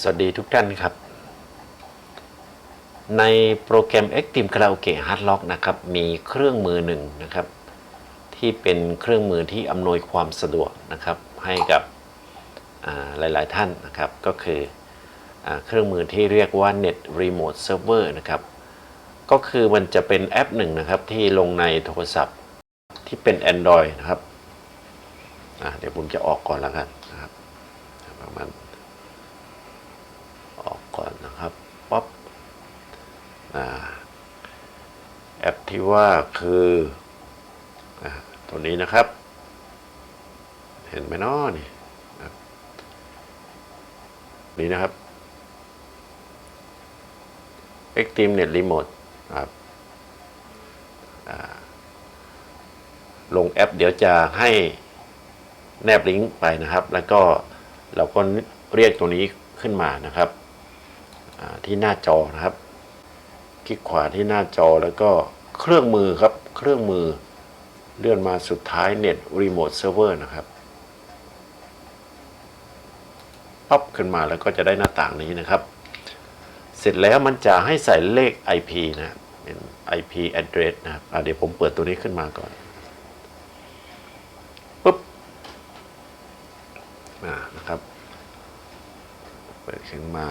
สวัสดีทุกท่านครับ ในโปรแกรม Active Karaoke Hard Lock นะครับมีเครื่องมือหนึ่งนะครับ ที่เป็นเครื่องมือที่อำนวยความสะดวกนะครับ ให้กับอ่าหลายๆท่านนะครับ ก็คืออเครื่องมือที่เรียกว่า Net Remote Server นะครับ ก็คือมันจะเป็นแอปหนึ่งนะครับ ที่ลงในโทรศัพท์ที่เป็น Android นะครับเดี๋ยวผมจะออกก่อนแล้วกันนะครับประมาณ ออกก่อนนะครับป๊อปอ่าแอป ที่ว่าคืออตัวนี้นะครับ เห็นไหมน้อนี่นี่นะครับ Active Net Remote ครับลงแอปเดี๋ยวจะให้แนบลิงก์ไปนะครับ แล้วก็เราก็เรียกตัวนี้ขึ้นมานะครับที่หน้าจอนะครับ คลิกขวาที่หน้าจอแล้วก็ เครื่องมือครับ เครื่องมือเลื่อนมาสุดท้าย Net Remote Server นะครับปั๊บขึ้นมาแล้วก็จะได้หน้าต่างนี้นะครับ เสร็จแล้วมันจะให้ใส่เลข IP นะเป็น IP address นะครับเดี๋ยวผมเปิดตัวนี้ขึ้นมาก่อนปุ๊บอ่านะครับ เปิดขึ้นมา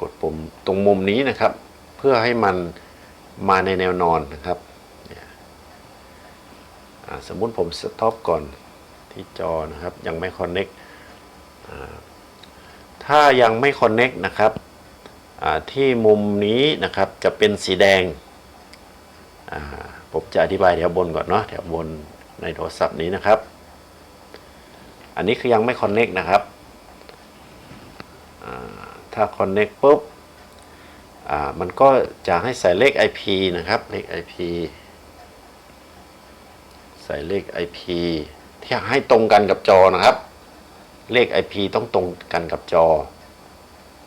กดปุ่ม ตรงมุมนี้นะครับ เพื่อให้มันมาในแนวนอนนะครับสมมุติผมสต็อปก่อนที่จอนะครับ ยังไม่คอนเน็กถ้ายังไม่คอนเน็กนะครับที่มุมนี้นะครับจะเป็นสีแดง ผมจะอธิบายแถวบนก่อนเนาะแถวบนในโทรศัพท์นี้นะครับ อันนี้คือยังไม่คอนเน็กนะครับถ้า Connect ปุ๊บ มันก็จะให้ใส่เลข IP นะครับ เลข IP ใส่เลข IP ที่ให้ตรงกันกับจอนะครับ เลข IP ต้องตรงกันกับจอ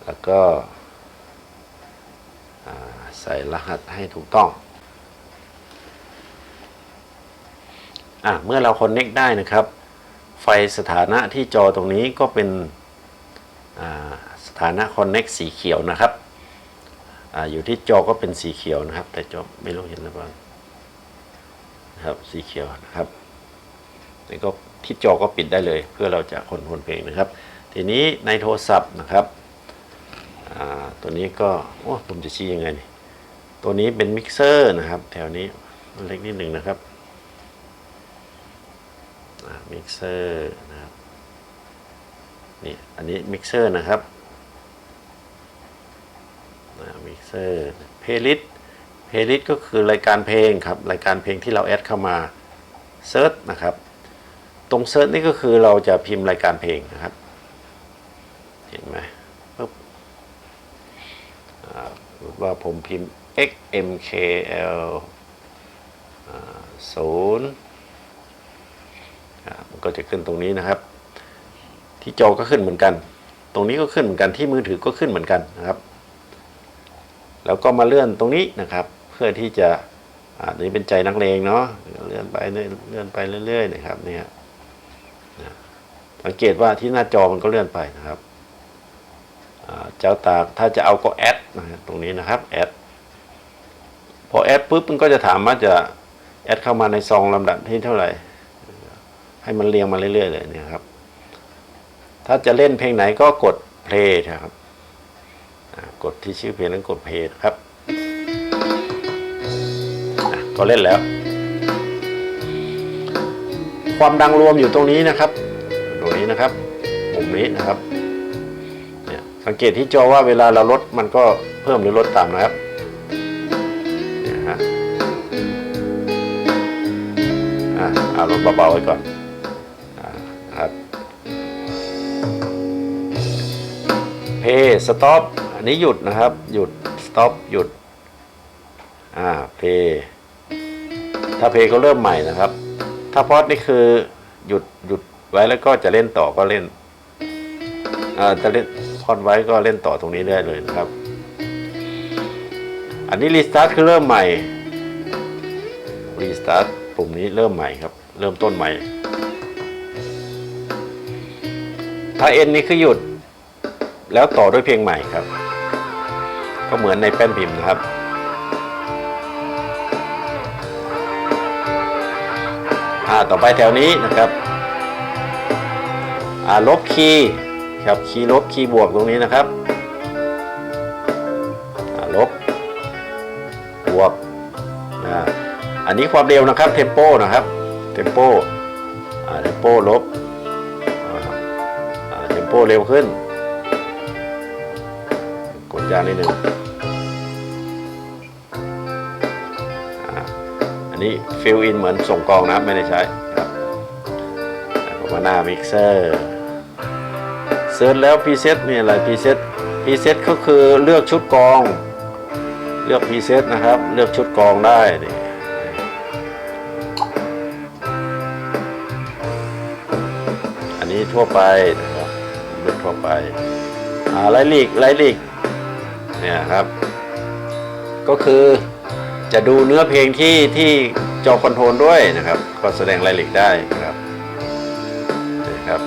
แล้วก็ใส่รหัสให้ถูกต้องอะเมื่อเรา Connect ได้นะครับ ไฟสถานะที่จอตรงนี้ก็เป็นสถานะ Connect สีเขียวนะครับ ออยู่ที่จอก็เป็นสีเขียวนะครับ แต่จอไม่รู้เห็นหรือเปล่านะครับสีเขียวนะครับนี่ก็ที่จอก็ปิดได้เลย เพื่อเราจะคนโทรลเพลงนะครับ ทีนี้ในโทรศัพท์นะครับตัวนี้ก็โอ้ผมจะชี้ยังไงนี่ตัวนี้เป็นมิกเซอร์นะครับ แถวนี้เล็กนิดหนึ่งนะครับมิกเซอร์นะครับนี่อันนี้มิกเซอร์นะครับ มิก เซอร์เพลย์ลิสต์เพลย์ลิสต์ก็คือรายการเพลงครับ รายการเพลงที่เราแอดเข้ามาเซิร์ชนะครับ ตรงเซิร์ชนี่ก็คือเราจะพิมพ์รายการเพลงนะครับ เห็นไหมปุ๊บว่าผมพิมพ์ xmkl ศูนย์มันก็จะขึ้นตรงนี้นะครับ ที่จอก็ขึ้นเหมือนกัน ตรงนี้ก็ขึ้นเหมือนกันที่มือถือก็ขึ้นเหมือนกันนะครับ แล้วก็มาเลื่อนตรงนี้นะครับ เพื่อที่จะอ่าตัวนี้เป็นใจนักเลงเนาะเลื่อนไปเรื่อยเลื่อนไปเรื่อย ๆ นะครับเนี่ยนะสังเกตว่าที่หน้าจอมันก็เลื่อนไปนะครับเจ้าตากถ้าจะเอาก็แอดนะฮะตรงนี้นะครับแอดพอแอดปุ๊บมันก็จะถามว่าจะแอดเข้ามาในซองลำดับที่เท่าไหร่ ให้มันเรียงมาเรื่อยๆเลยนี่ครับ ถ้าจะเล่นเพลงไหนก็กดเพลย์นะครับ กดที่ชื่อเพลงนั้นกดเพลย์ครับก็เล่นแล้ว ความดังรวมอยู่ตรงนี้นะครับ ตรงนี้นะครับมุมนี้นะครับเนี่ยสังเกตที่จอว่าเวลาเราลดมันก็เพิ่มหรือลดตามนะครับเนี่ยฮะอะเอาลดเบาๆไว้ก่อนครับเพสต็อปอ นี้หยุดนะครับ หยุดสต็อปหยุด อ่าเพย์ถ้าเพย์ก็เริ่มใหม่นะครับ ถ้าพอดนี่คือหยุดหยุดไว้แล้วก็จะเล่นต่อก็เล่น อ่า จะเล่นพอดไว้ก็เล่นต่อตรงนี้ได้เลยนะครับ อันนี้รีสตาร์ทคือเริ่มใหม่ รีสตาร์ทปุ่มนี้เริ่มใหม่ครับ เริ่มต้นใหม่ ถ้าเอ็นนี่คือหยุด แล้วต่อด้วยเพลงใหม่ครับ ก็เหมือนในแป้นพิมพ์นะครับอ่าต่อไปแถวนี้นะครับอ่าลบคีย์ครับคีย์ลบคีย์บวกตรงนี้นะครับอ่าลบบวกอ่าอันนี้ความเร็วนะครับเทมโปนะครับเทมโปอ่าเทมโปลบอ่าเทมโปเร็วขึ้น ดยางนิดหนึ่งอันนี้ฟิลอินเหมือนส่งกองนะไม่ได้ใช้ครับแล้วก็มาหน้ามิกเซอร์เซิร์ชแล้วพรีเซตมีอะไรพรีเซตพรีเซตก็คือเลือกชุดกอง เลือกพรีเซตนะครับ เลือกชุดกองได้นี่อันนี้ทั่วไปนะครับเลือกทั่วไปอ่าไลลิกไลลิก เนี่ยครับ ก็คือจะดูเนื้อเพลงที่ที่จอคอนโทรลด้วยนะครับ ก็แสดงรายละเอียดได้นะครับนี่ครับ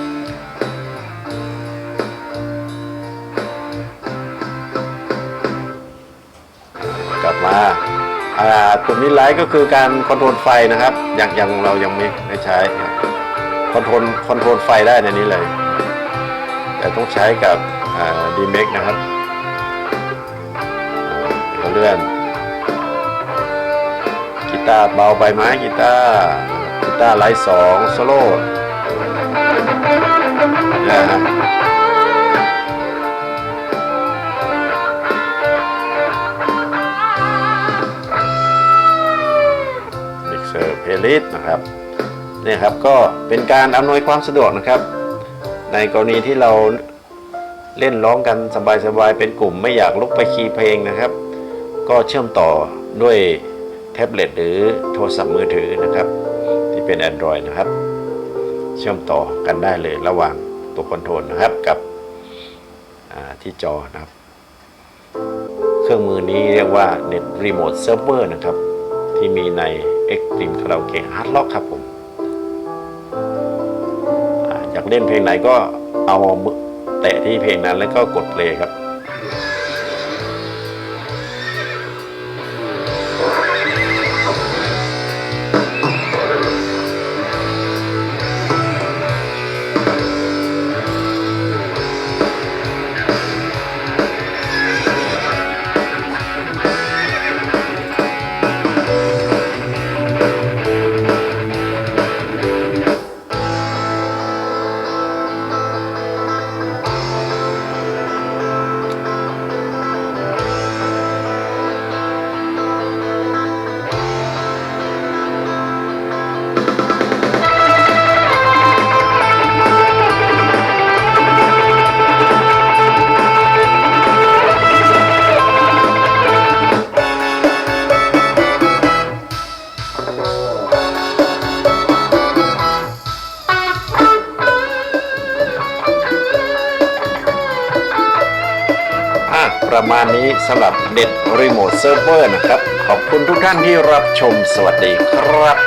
กลับมาอ่าปุ่มนี้ไลท์ก็คือการคอนโทรลไฟนะครับ อยังอยังเรายังไม่ได้ใช้คอนโทรลคอนโทรลไฟได้ในนี้เลย แต่ต้องใช้กับดีเมกนะครับ ลื่อนกีตาร์เบาใบไม้กีตาร์กีตาร์ไลท์สองโซโล่นะฮะมิกเซอร์เพลิสนะครับเนี่ยครับก็เป็นการอำนวยความสะดวกนะครับ ในกรณีที่เราเล่นร้องกันสบายๆเป็นกลุ่มไม่อยากลุกไปคีย์เพลงนะครับ ก็เชื่อมต่อด้วยแท็บเล็ตหรือโทรศัพท์มือถือนะครับ ที่เป็น Android นะครับ เชื่อมต่อกันได้เลยระหว่างตัวคอนโทรลนะครับกับที่จอนะครับ เครื่องมือนี้เรียกว่า Net Remote Server นะครับ ที่มีใน Extreme Karaoke Hard Rock ครับผมอยากเล่นเพลงไหนก็เอามือแตะที่เพลงนั้นแล้วก็กดเพลยครับี้สำหรับเด็ดรีโมทเซิร์ฟเวอร์นะครับ ขอบคุณทุกท่านที่รับชมสวัสดีครับ